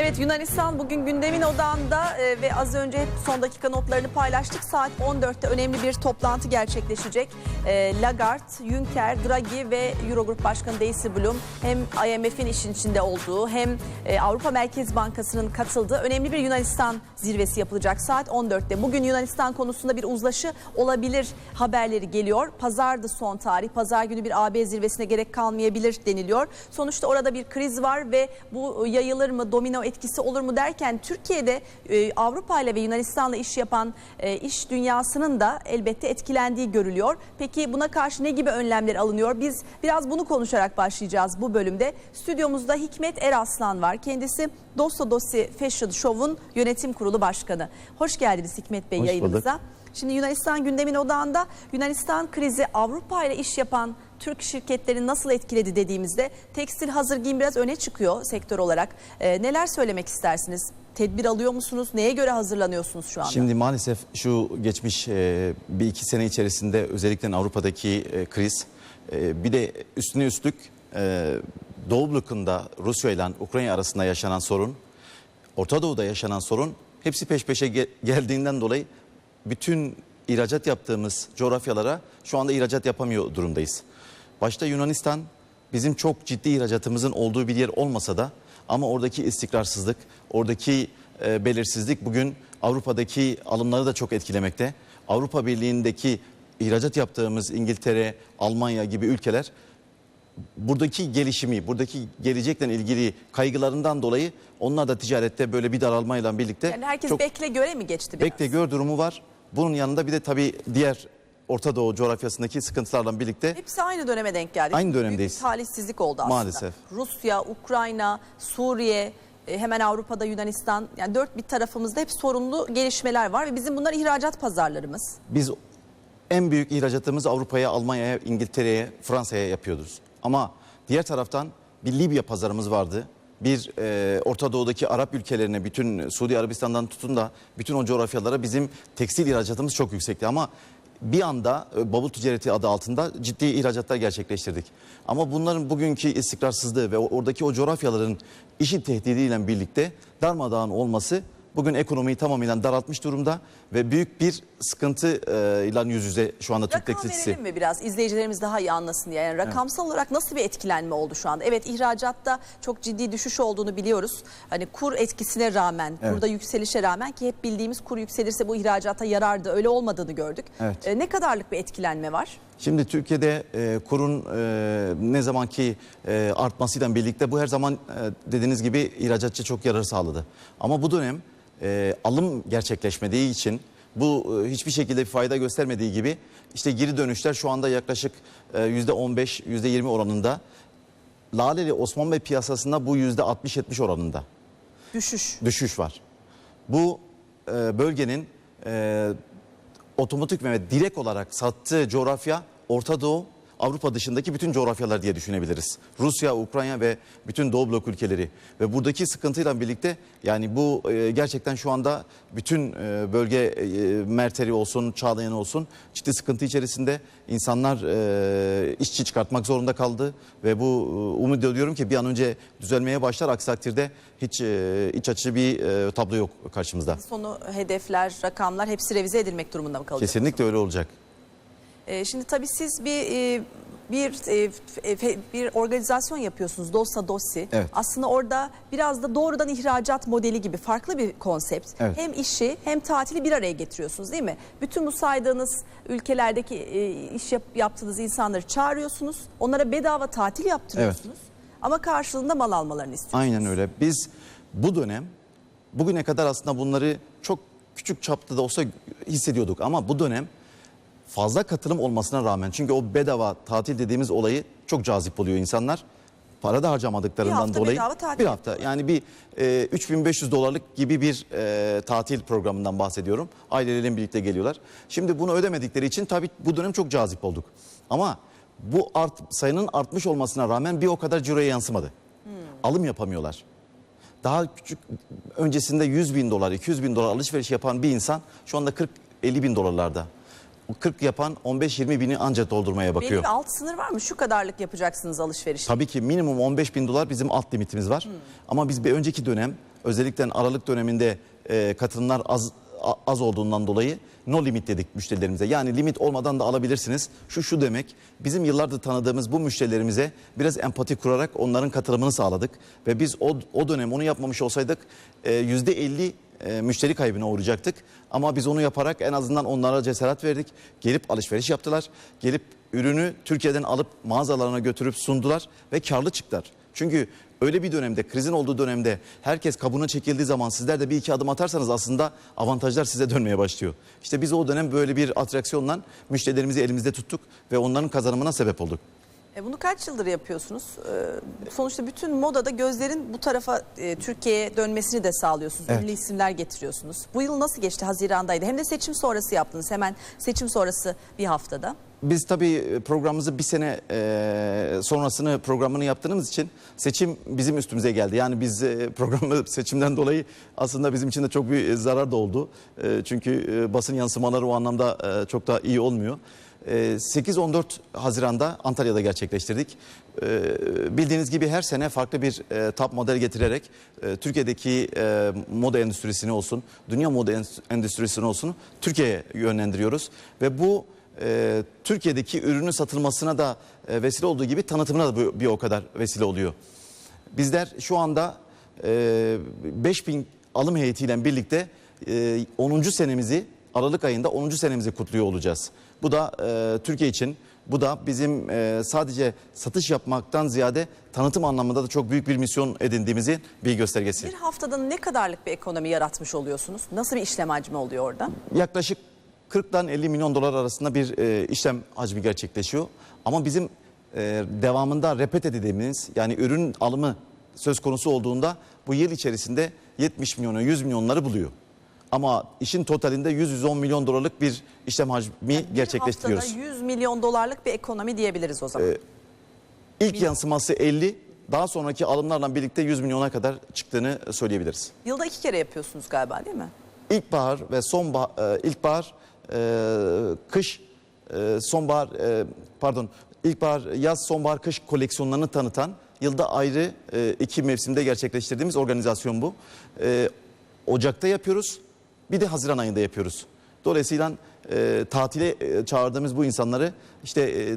Evet Yunanistan bugün gündemin odağında e, ve az önce son dakika notlarını paylaştık. Saat 14'te önemli bir toplantı gerçekleşecek. E, Lagarde, Juncker, Draghi ve Eurogrup Başkanı Dijsselbloem hem IMF'in işin içinde olduğu hem e, Avrupa Merkez Bankası'nın katıldığı önemli bir Yunanistan zirvesi yapılacak saat 14'te. Bugün Yunanistan konusunda bir uzlaşı olabilir haberleri geliyor. Pazardı son tarih. Pazar günü bir AB zirvesine gerek kalmayabilir deniliyor. Sonuçta orada bir kriz var ve bu yayılır mı, domino etkisi olur mu derken Türkiye'de e, Avrupa ile ve Yunanistan'la iş yapan e, iş dünyasının da elbette etkilendiği görülüyor. Peki buna karşı ne gibi önlemler alınıyor? Biz biraz bunu konuşarak başlayacağız bu bölümde. Stüdyomuzda Hikmet Eraslan var. Kendisi Dosto Dossi Fashion Show'un yönetim kurulu başkanı. Hoş geldiniz Hikmet Bey Hoş yayınımıza. Şimdi Yunanistan gündemin odağında Yunanistan krizi Avrupa ile iş yapan Türk şirketleri nasıl etkiledi dediğimizde tekstil hazır giyim biraz öne çıkıyor sektör olarak. Ee, neler söylemek istersiniz? Tedbir alıyor musunuz? Neye göre hazırlanıyorsunuz şu anda? Şimdi maalesef şu geçmiş e, bir iki sene içerisinde özellikle Avrupa'daki e, kriz e, bir de üstüne üstlük e, Doğu blokunda Rusya ile Ukrayna arasında yaşanan sorun, Orta Doğu'da yaşanan sorun hepsi peş peşe ge- geldiğinden dolayı bütün ihracat yaptığımız coğrafyalara şu anda ihracat yapamıyor durumdayız. Başta Yunanistan bizim çok ciddi ihracatımızın olduğu bir yer olmasa da ama oradaki istikrarsızlık, oradaki e, belirsizlik bugün Avrupa'daki alımları da çok etkilemekte. Avrupa Birliği'ndeki ihracat yaptığımız İngiltere, Almanya gibi ülkeler buradaki gelişimi, buradaki gelecekle ilgili kaygılarından dolayı onlar da ticarette böyle bir daralmayla birlikte yani herkes çok bekle göre mi geçti biraz? bekle gör durumu var. Bunun yanında bir de tabii diğer Orta Doğu coğrafyasındaki sıkıntılarla birlikte Hepsi aynı döneme denk geldi. Aynı Büyük bir dönemdeyiz. talihsizlik oldu aslında. Maalesef. Rusya, Ukrayna, Suriye, e, hemen Avrupa'da Yunanistan yani dört bir tarafımızda hep sorunlu gelişmeler var ve bizim bunlar ihracat pazarlarımız. biz en büyük ihracatımızı Avrupa'ya, Almanya'ya, İngiltere'ye, Fransa'ya yapıyoruz. Ama diğer taraftan bir Libya pazarımız vardı. Bir e, Orta Doğu'daki Arap ülkelerine, bütün Suudi Arabistan'dan tutun da bütün o coğrafyalara bizim tekstil ihracatımız çok yüksekti. Ama bir anda e, bavul ticareti adı altında ciddi ihracatlar gerçekleştirdik. Ama bunların bugünkü istikrarsızlığı ve oradaki o coğrafyaların işin tehdidiyle birlikte darmadağın olması bugün ekonomiyi tamamıyla daraltmış durumda ve büyük bir sıkıntı e, ile yüz yüze şu anda Türk Rakam tekstilisi. verelim mi biraz izleyicilerimiz daha iyi anlasın diye. Yani rakamsal olarak nasıl bir etkilenme oldu şu anda? Evet ihracatta çok ciddi düşüş olduğunu biliyoruz. Hani kur etkisine rağmen, Evet. kurda yükselişe rağmen ki hep bildiğimiz kur yükselirse bu ihracata yarardı. Öyle olmadığını gördük. Evet. E, ne kadarlık bir etkilenme var? Şimdi Türkiye'de e, kurun e, ne zamanki e, artmasıyla birlikte bu her zaman e, dediğiniz gibi ihracatçı çok yarar sağladı. Ama bu dönem e, alım gerçekleşmediği için bu e, hiçbir şekilde bir fayda göstermediği gibi işte geri dönüşler şu anda yaklaşık e, %15, %20 oranında. Laleli Osman Bey piyasasında bu %60-70 oranında Düşüş. düşüş var. Bu e, bölgenin e, otomatik ve direkt olarak sattığı coğrafya Orta Doğu, Avrupa dışındaki bütün coğrafyalar diye düşünebiliriz. Rusya, Ukrayna ve bütün Doğu blok ülkeleri ve buradaki sıkıntıyla birlikte yani bu e, gerçekten şu anda bütün e, bölge e, Merteri olsun, Çağlayan olsun ciddi sıkıntı içerisinde insanlar e, işçi çıkartmak zorunda kaldı ve bu e, umut ediyorum ki bir an önce düzelmeye başlar aksi takdirde hiç e, iç açıcı bir e, tablo yok karşımızda. Sonu hedefler, rakamlar hepsi revize edilmek durumunda mı kalacak? Kesinlikle öyle olacak. Ee, şimdi tabii siz bir e, bir e, bir organizasyon yapıyorsunuz Dossa Dossi. Evet. Aslında orada biraz da doğrudan ihracat modeli gibi farklı bir konsept. Evet. Hem işi hem tatili bir araya getiriyorsunuz değil mi? Bütün bu saydığınız ülkelerdeki e, iş yap- yaptığınız insanları çağırıyorsunuz. Onlara bedava tatil yaptırıyorsunuz. Ama karşılığında mal almalarını istiyorsunuz. Aynen öyle. Biz bu dönem bugüne kadar aslında bunları çok küçük çapta da olsa hissediyorduk ama bu dönem fazla katılım olmasına rağmen çünkü o bedava tatil dediğimiz olayı çok cazip oluyor insanlar. Para da harcamadıklarından Bir hafta dolayı bedava tatil bir hafta yani bir e, 3500 dolarlık gibi bir e, tatil programından bahsediyorum. Aileleriyle birlikte geliyorlar. Şimdi bunu ödemedikleri için tabii bu dönem çok cazip olduk. Ama bu art, sayının artmış olmasına rağmen bir o kadar ciroya yansımadı. Alım yapamıyorlar. Daha küçük öncesinde 100 bin dolar, 200 bin dolar alışveriş yapan bir insan şu anda 40-50 bin dolarlarda. O 40 yapan 15-20 bini ancak doldurmaya Belli bakıyor. bir alt sınır var mı? Şu kadarlık yapacaksınız alışveriş. Tabii ki minimum 15 bin dolar bizim alt limitimiz var. Ama biz bir önceki dönem özellikle Aralık döneminde e, katılımlar az az olduğundan dolayı no limit dedik müşterilerimize. Yani limit olmadan da alabilirsiniz. Şu şu demek bizim yıllardır tanıdığımız bu müşterilerimize biraz empati kurarak onların katılımını sağladık. Ve biz o, o dönem onu yapmamış olsaydık e, %50 e, müşteri kaybına uğrayacaktık. Ama biz onu yaparak en azından onlara cesaret verdik. Gelip alışveriş yaptılar. Gelip ürünü Türkiye'den alıp mağazalarına götürüp sundular ve karlı çıktılar. Çünkü öyle bir dönemde krizin olduğu dönemde herkes kabuğuna çekildiği zaman sizler de bir iki adım atarsanız aslında avantajlar size dönmeye başlıyor. İşte biz o dönem böyle bir atraksiyonla müşterilerimizi elimizde tuttuk ve onların kazanımına sebep olduk. E bunu kaç yıldır yapıyorsunuz? E, sonuçta bütün modada gözlerin bu tarafa e, Türkiye'ye dönmesini de sağlıyorsunuz. Evet. Ünlü isimler getiriyorsunuz. Bu yıl nasıl geçti? Hazirandaydı. Hem de seçim sonrası yaptınız. Hemen seçim sonrası bir haftada. Biz tabii programımızı bir sene e, sonrasını programını yaptığımız için seçim bizim üstümüze geldi. Yani biz e, programı seçimden dolayı aslında bizim için de çok bir zarar da oldu. E, çünkü e, basın yansımaları o anlamda e, çok da iyi olmuyor. E, 8-14 Haziran'da Antalya'da gerçekleştirdik. E, bildiğiniz gibi her sene farklı bir e, top model getirerek e, Türkiye'deki e, moda endüstrisini olsun, dünya moda endüstri- endüstrisini olsun Türkiye'ye yönlendiriyoruz. Ve bu Türkiye'deki ürünün satılmasına da vesile olduğu gibi tanıtımına da bir, bir o kadar vesile oluyor. Bizler şu anda e, 5000 alım heyetiyle birlikte e, 10. senemizi Aralık ayında 10. senemizi kutluyor olacağız. Bu da e, Türkiye için bu da bizim e, sadece satış yapmaktan ziyade tanıtım anlamında da çok büyük bir misyon edindiğimizi bir göstergesi. Bir haftada ne kadarlık bir ekonomi yaratmış oluyorsunuz? Nasıl bir işlem hacmi oluyor orada? yaklaşık 40'dan 50 milyon dolar arasında bir e, işlem hacmi gerçekleşiyor. Ama bizim e, devamında repete dediğimiz yani ürün alımı söz konusu olduğunda bu yıl içerisinde 70 milyonu 100 milyonları buluyor. Ama işin totalinde 100-110 milyon dolarlık bir işlem hacmi Bir gerçekleştiriyoruz. haftada 100 milyon dolarlık bir ekonomi diyebiliriz o zaman. İlk yansıması 50, daha sonraki alımlarla birlikte 100 milyona kadar çıktığını söyleyebiliriz. Yılda iki kere yapıyorsunuz galiba değil mi? İlkbahar ve sonbahar, e, ilkbahar, e, kış, e, sonbahar, e, pardon, ilkbahar, yaz, sonbahar, kış koleksiyonlarını tanıtan yılda ayrı e, iki mevsimde gerçekleştirdiğimiz organizasyon bu. E, Ocak'ta yapıyoruz, bir de Haziran ayında yapıyoruz. Dolayısıyla e, tatile e, çağırdığımız bu insanları işte e, e,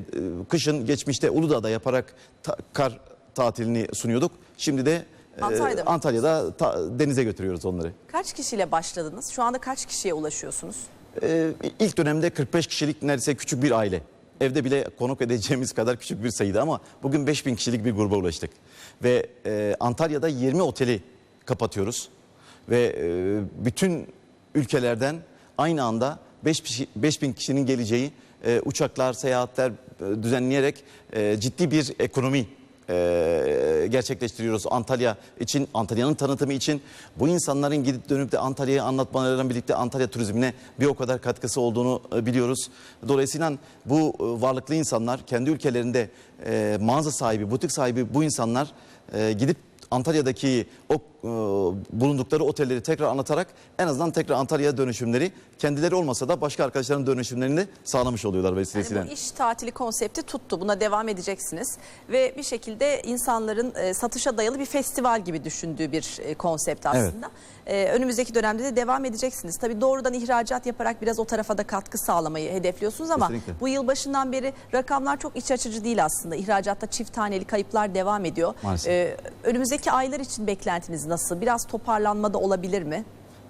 kışın geçmişte Uludağ'da yaparak ta- kar tatilini sunuyorduk. Şimdi de e, Antalya'da ta- denize götürüyoruz onları. Kaç kişiyle başladınız? Şu anda kaç kişiye ulaşıyorsunuz? Ee, ilk dönemde 45 kişilik neredeyse küçük bir aile. Evde bile konuk edeceğimiz kadar küçük bir sayıydı ama bugün 5000 kişilik bir gruba ulaştık. Ve e, Antalya'da 20 oteli kapatıyoruz. Ve e, bütün ülkelerden aynı anda 5 kişi- 5000 kişinin geleceği e, uçaklar, seyahatler e, düzenleyerek e, ciddi bir ekonomi e, gerçekleştiriyoruz Antalya için, Antalya'nın tanıtımı için. Bu insanların gidip dönüp de Antalya'yı anlatmalarıyla birlikte Antalya turizmine bir o kadar katkısı olduğunu e, biliyoruz. Dolayısıyla bu e, varlıklı insanlar kendi ülkelerinde e, mağaza sahibi, butik sahibi bu insanlar e, gidip Antalya'daki o e, bulundukları otelleri tekrar anlatarak en azından tekrar Antalya'ya dönüşümleri kendileri olmasa da başka arkadaşların dönüşümlerini sağlamış oluyorlar vesilesiyle. Yani bu iş tatili konsepti tuttu. Buna devam edeceksiniz. Ve bir şekilde insanların e, satışa dayalı bir festival gibi düşündüğü bir e, konsept aslında. E, önümüzdeki dönemde de devam edeceksiniz. Tabii doğrudan ihracat yaparak biraz o tarafa da katkı sağlamayı hedefliyorsunuz ama Kesinlikle. bu yıl başından beri rakamlar çok iç açıcı değil aslında. İhracatta çift taneli kayıplar devam ediyor. Maalesef. E, önümüzdeki aylar için beklentiniz nasıl? Biraz toparlanma da olabilir mi?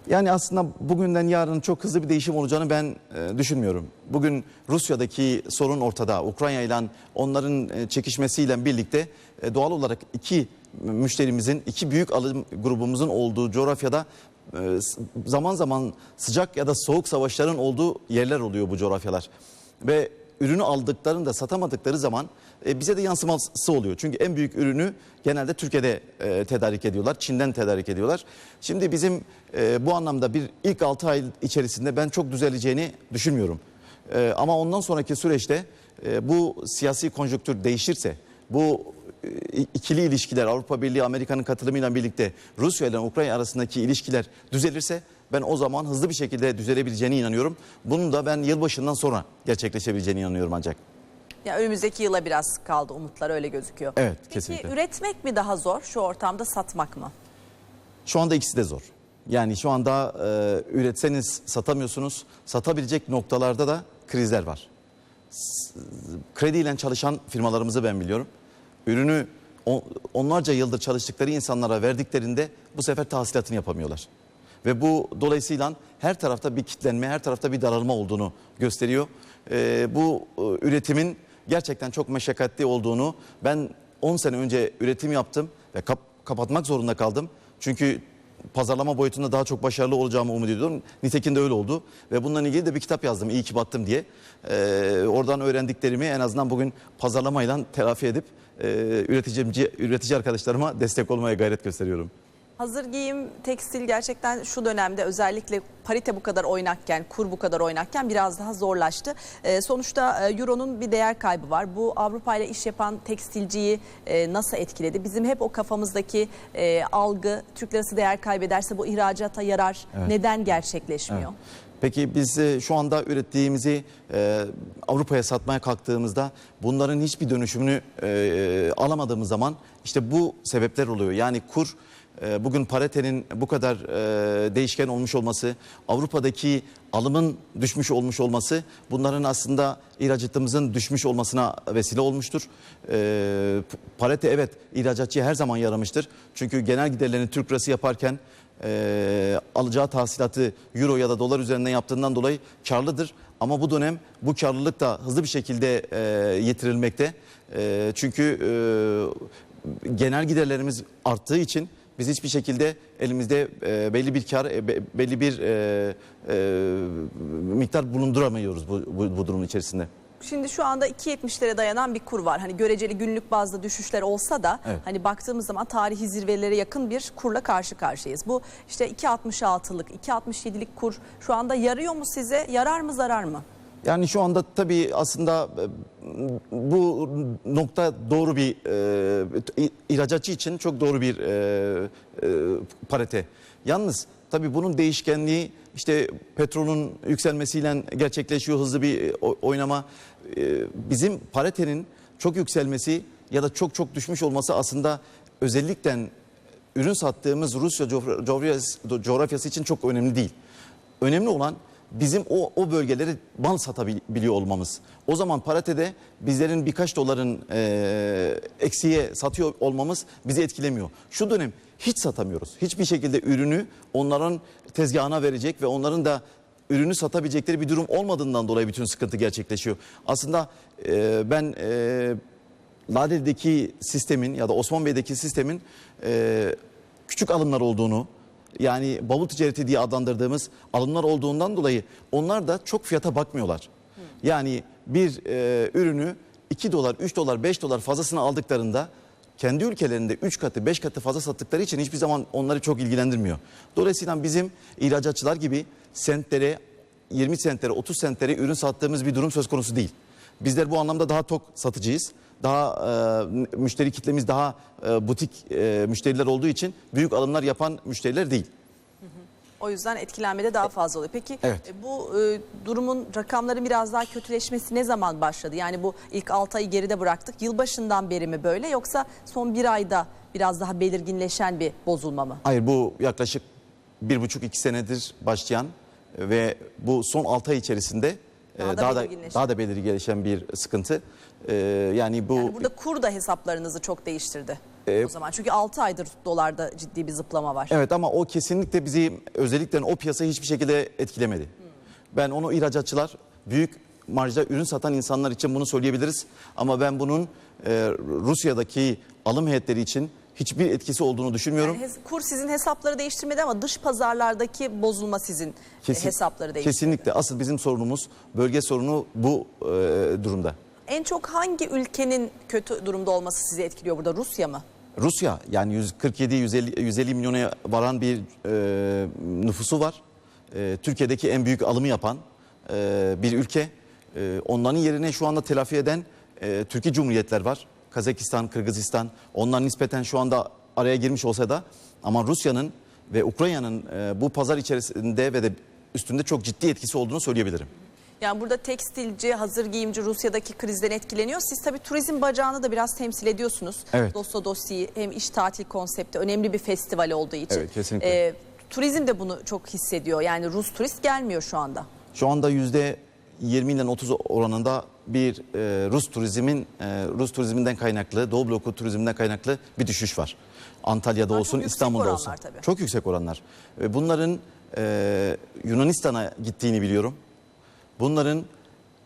Yani aslında bugünden yarın çok hızlı bir değişim olacağını ben e, düşünmüyorum. Bugün Rusya'daki sorun ortada. Ukrayna ile onların e, çekişmesiyle birlikte e, doğal olarak iki müşterimizin, iki büyük alım grubumuzun olduğu coğrafyada e, zaman zaman sıcak ya da soğuk savaşların olduğu yerler oluyor bu coğrafyalar. Ve ürünü aldıklarında satamadıkları zaman e, bize de yansıması oluyor. Çünkü en büyük ürünü genelde Türkiye'de e, tedarik ediyorlar. Çin'den tedarik ediyorlar. Şimdi bizim e, bu anlamda bir ilk 6 ay içerisinde ben çok düzeleceğini düşünmüyorum. Ama ondan sonraki süreçte bu siyasi konjonktür değişirse, bu ikili ilişkiler Avrupa Birliği Amerika'nın katılımıyla birlikte Rusya ile Ukrayna arasındaki ilişkiler düzelirse ben o zaman hızlı bir şekilde düzelebileceğine inanıyorum. Bunun da ben yılbaşından sonra gerçekleşebileceğine inanıyorum ancak. Ya önümüzdeki yıla biraz kaldı umutlar öyle gözüküyor. Evet, Peki kesinlikle. üretmek mi daha zor şu ortamda satmak mı? Şu anda ikisi de zor. Yani şu anda e, üretseniz satamıyorsunuz. Satabilecek noktalarda da krizler var. S- Krediyle çalışan firmalarımızı ben biliyorum. Ürünü on- onlarca yıldır çalıştıkları insanlara verdiklerinde bu sefer tahsilatını yapamıyorlar. Ve bu dolayısıyla her tarafta bir kitlenme, her tarafta bir daralma olduğunu gösteriyor. E, bu e, üretimin gerçekten çok meşakkatli olduğunu ben 10 sene önce üretim yaptım ve kap- kapatmak zorunda kaldım. Çünkü pazarlama boyutunda daha çok başarılı olacağımı umut ediyorum. Nitekim de öyle oldu. Ve bununla ilgili de bir kitap yazdım. İyi ki battım diye. Ee, oradan öğrendiklerimi en azından bugün pazarlamayla telafi edip e, üretici, üretici arkadaşlarıma destek olmaya gayret gösteriyorum. Hazır giyim, tekstil gerçekten şu dönemde özellikle parite bu kadar oynakken, kur bu kadar oynakken biraz daha zorlaştı. Ee, sonuçta e, Euro'nun bir değer kaybı var. Bu Avrupa ile iş yapan tekstilciyi e, nasıl etkiledi? Bizim hep o kafamızdaki e, algı, Türk lirası değer kaybederse bu ihracata yarar. Neden gerçekleşmiyor? Peki biz e, şu anda ürettiğimizi e, Avrupa'ya satmaya kalktığımızda bunların hiçbir dönüşümünü e, alamadığımız zaman işte bu sebepler oluyor. Yani kur e, bugün paritenin bu kadar e, değişken olmuş olması, Avrupa'daki alımın düşmüş olmuş olması bunların aslında ihracatımızın düşmüş olmasına vesile olmuştur. E, parite evet ihracatçıya her zaman yaramıştır. Çünkü genel giderlerini Türk lirası yaparken alacağı tahsilatı euro ya da dolar üzerinden yaptığından dolayı karlıdır. Ama bu dönem bu karlılık da hızlı bir şekilde yitirilmekte. Çünkü genel giderlerimiz arttığı için biz hiçbir şekilde elimizde e, belli bir kar, e, be- belli bir e, e, miktar bulunduramıyoruz bu, bu, bu durumun içerisinde. Şimdi şu anda 2.70'lere dayanan bir kur var. Hani göreceli günlük bazda düşüşler olsa da Evet. hani baktığımız zaman tarihi zirvelere yakın bir kurla karşı karşıyayız. Bu işte 2.66'lık, 2.67'lik kur şu anda yarıyor mu size? Yarar mı zarar mı? Yani şu anda tabii aslında e, bu nokta doğru bir e, ihracatçı için çok doğru bir e, e, parite. Yalnız tabii bunun değişkenliği işte petrolün yükselmesiyle gerçekleşiyor hızlı bir o- oynama. E, bizim paritenin çok yükselmesi ya da çok çok düşmüş olması aslında özellikle ürün sattığımız Rusya coğra- coğrafyası, coğrafyası için çok önemli değil. Önemli olan bizim o, o bölgeleri mal satabiliyor olmamız. O zaman paritede bizlerin birkaç doların e, eksiye satıyor olmamız bizi etkilemiyor. Şu dönem hiç satamıyoruz. Hiçbir şekilde ürünü onların tezgahına verecek ve onların da ürünü satabilecekleri bir durum olmadığından dolayı bütün sıkıntı gerçekleşiyor. Aslında e, ben e, Ladeli'deki sistemin ya da Osman Bey'deki sistemin e, küçük alımlar olduğunu yani bavul ticareti diye adlandırdığımız alımlar olduğundan dolayı onlar da çok fiyata bakmıyorlar. Yani bir e, ürünü 2 dolar, 3 dolar, 5 dolar fazlasını aldıklarında kendi ülkelerinde 3 katı, 5 katı fazla sattıkları için hiçbir zaman onları çok ilgilendirmiyor. Dolayısıyla bizim ihracatçılar gibi sentlere, 20 sentlere, 30 sentlere ürün sattığımız bir durum söz konusu değil. Bizler bu anlamda daha tok satıcıyız. Daha e, müşteri kitlemiz daha e, butik e, müşteriler olduğu için büyük alımlar yapan müşteriler değil. O yüzden etkilenmede daha fazla oluyor. Peki Evet. e, bu e, durumun rakamların biraz daha kötüleşmesi ne zaman başladı? Yani bu ilk 6 ayı geride bıraktık. Yılbaşından beri mi böyle yoksa son bir ayda biraz daha belirginleşen bir bozulma mı? Hayır bu yaklaşık bir buçuk iki senedir başlayan e, ve bu son 6 ay içerisinde e, Daha da daha da daha da belirginleşen bir sıkıntı. E, yani bu Yani burada kur da hesaplarınızı çok değiştirdi. E, o zaman çünkü 6 aydır dolarda ciddi bir zıplama var. Evet ama o kesinlikle bizi özellikle o piyasayı hiçbir şekilde etkilemedi. Ben onu ihracatçılar, büyük marjda ürün satan insanlar için bunu söyleyebiliriz. Ama ben bunun e, Rusya'daki alım heyetleri için hiçbir etkisi olduğunu düşünmüyorum. Yani kur sizin hesapları değiştirmedi ama dış pazarlardaki bozulma sizin e, Kesin- hesapları değiştirdi. Kesinlikle. Asıl bizim sorunumuz bölge sorunu bu e, durumda. En çok hangi ülkenin kötü durumda olması sizi etkiliyor burada? Rusya mı? Rusya yani 147 150 150 milyona varan bir e, nüfusu var. E, Türkiye'deki en büyük alımı yapan e, bir ülke. E, onların yerine şu anda telafi eden e, Türkiye Cumhuriyetler var. Kazakistan, Kırgızistan. Onlar nispeten şu anda araya girmiş olsa da ama Rusya'nın ve Ukrayna'nın e, bu pazar içerisinde ve de üstünde çok ciddi etkisi olduğunu söyleyebilirim. Yani burada tekstilci, hazır giyimci Rusya'daki krizden etkileniyor. Siz tabii turizm bacağını da biraz temsil ediyorsunuz. Evet. Dosto Dossi hem iş tatil konsepti önemli bir festival olduğu için. Evet, kesinlikle. Ee, turizm de bunu çok hissediyor. Yani Rus turist gelmiyor şu anda. Şu anda yüzde 20 ile 30 oranında bir e, Rus turizmin e, Rus turizminden kaynaklı, Doğu bloku turizminden kaynaklı bir düşüş var. Antalya'da Bunlar olsun, İstanbul'da olsun. tabii. Çok yüksek oranlar. Bunların e, Yunanistan'a gittiğini biliyorum. Bunların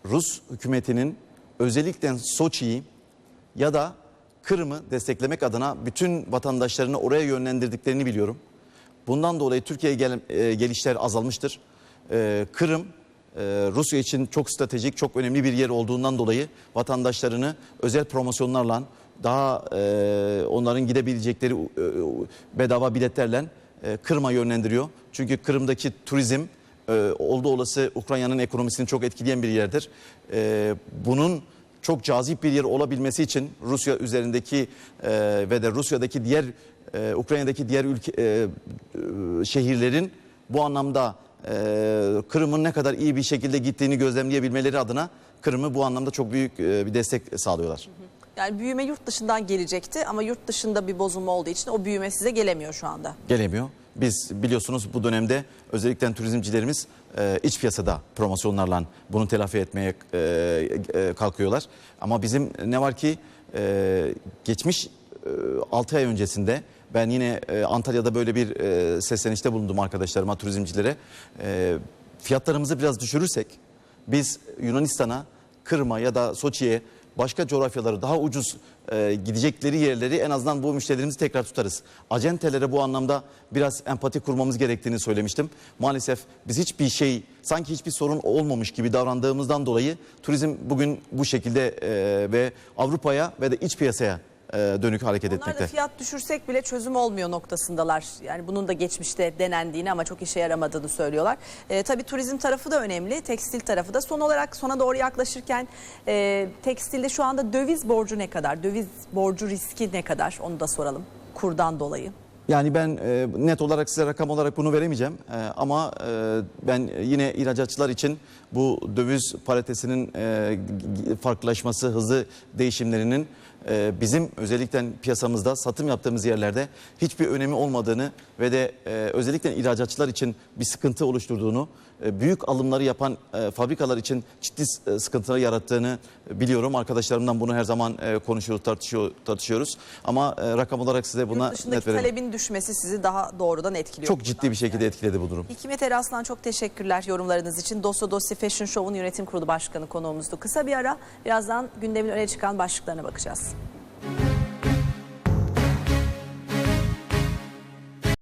Rus hükümetinin özellikle Soçi'yi ya da Kırım'ı desteklemek adına bütün vatandaşlarını oraya yönlendirdiklerini biliyorum. Bundan dolayı Türkiye'ye gel, e, gelişler azalmıştır. E, Kırım e, Rusya için çok stratejik, çok önemli bir yer olduğundan dolayı vatandaşlarını özel promosyonlarla daha e, onların gidebilecekleri e, bedava biletlerle e, Kırım'a yönlendiriyor. Çünkü Kırım'daki turizm e, oldu olası Ukrayna'nın ekonomisini çok etkileyen bir yerdir. E, bunun çok cazip bir yer olabilmesi için Rusya üzerindeki e, ve de Rusya'daki diğer e, Ukrayna'daki diğer ülke e, e, şehirlerin bu anlamda e, Kırım'ın ne kadar iyi bir şekilde gittiğini gözlemleyebilmeleri adına Kırım'ı bu anlamda çok büyük e, bir destek sağlıyorlar. Yani büyüme yurt dışından gelecekti ama yurt dışında bir bozulma olduğu için o büyüme size gelemiyor şu anda. gelemiyor. Biz biliyorsunuz bu dönemde özellikle turizmcilerimiz e, iç piyasada promosyonlarla bunu telafi etmeye e, e, kalkıyorlar. Ama bizim ne var ki e, geçmiş e, 6 ay öncesinde ben yine e, Antalya'da böyle bir e, seslenişte bulundum arkadaşlarıma, turizmcilere. E, fiyatlarımızı biraz düşürürsek biz Yunanistan'a, Kırım'a ya da Soçi'ye başka coğrafyaları daha ucuz e, gidecekleri yerleri en azından bu müşterilerimizi tekrar tutarız. Acentelere bu anlamda biraz empati kurmamız gerektiğini söylemiştim. Maalesef biz hiçbir şey sanki hiçbir sorun olmamış gibi davrandığımızdan dolayı turizm bugün bu şekilde e, ve Avrupa'ya ve de iç piyasaya dönük hareket Onlar da etmekte. fiyat düşürsek bile çözüm olmuyor noktasındalar. Yani bunun da geçmişte denendiğini ama çok işe yaramadığını söylüyorlar. Ee, tabii turizm tarafı da önemli, tekstil tarafı da. Son olarak sona doğru yaklaşırken e, tekstilde şu anda döviz borcu ne kadar? Döviz borcu riski ne kadar? Onu da soralım kurdan dolayı. Yani ben e, net olarak size rakam olarak bunu veremeyeceğim E, ama e, ben yine ihracatçılar için bu döviz paritesinin e, farklılaşması, hızlı değişimlerinin e, bizim özellikle piyasamızda satım yaptığımız yerlerde hiçbir önemi olmadığını ve de e, özellikle ihracatçılar için bir sıkıntı oluşturduğunu, e, büyük alımları yapan e, fabrikalar için ciddi sıkıntılar yarattığını biliyorum. Arkadaşlarımdan bunu her zaman e, konuşuyoruz, tartışıyor, tartışıyoruz. Ama e, rakam olarak size buna net veremem. talebin düşmesi sizi daha doğrudan etkiliyor. Çok ciddi bir şekilde etkiledi bu durum. Hikmet Eraslan çok teşekkürler yorumlarınız için. Dosto Dossi Fashion Show'un yönetim kurulu başkanı konuğumuzdu. Kısa bir ara birazdan gündemin öne çıkan başlıklarına bakacağız.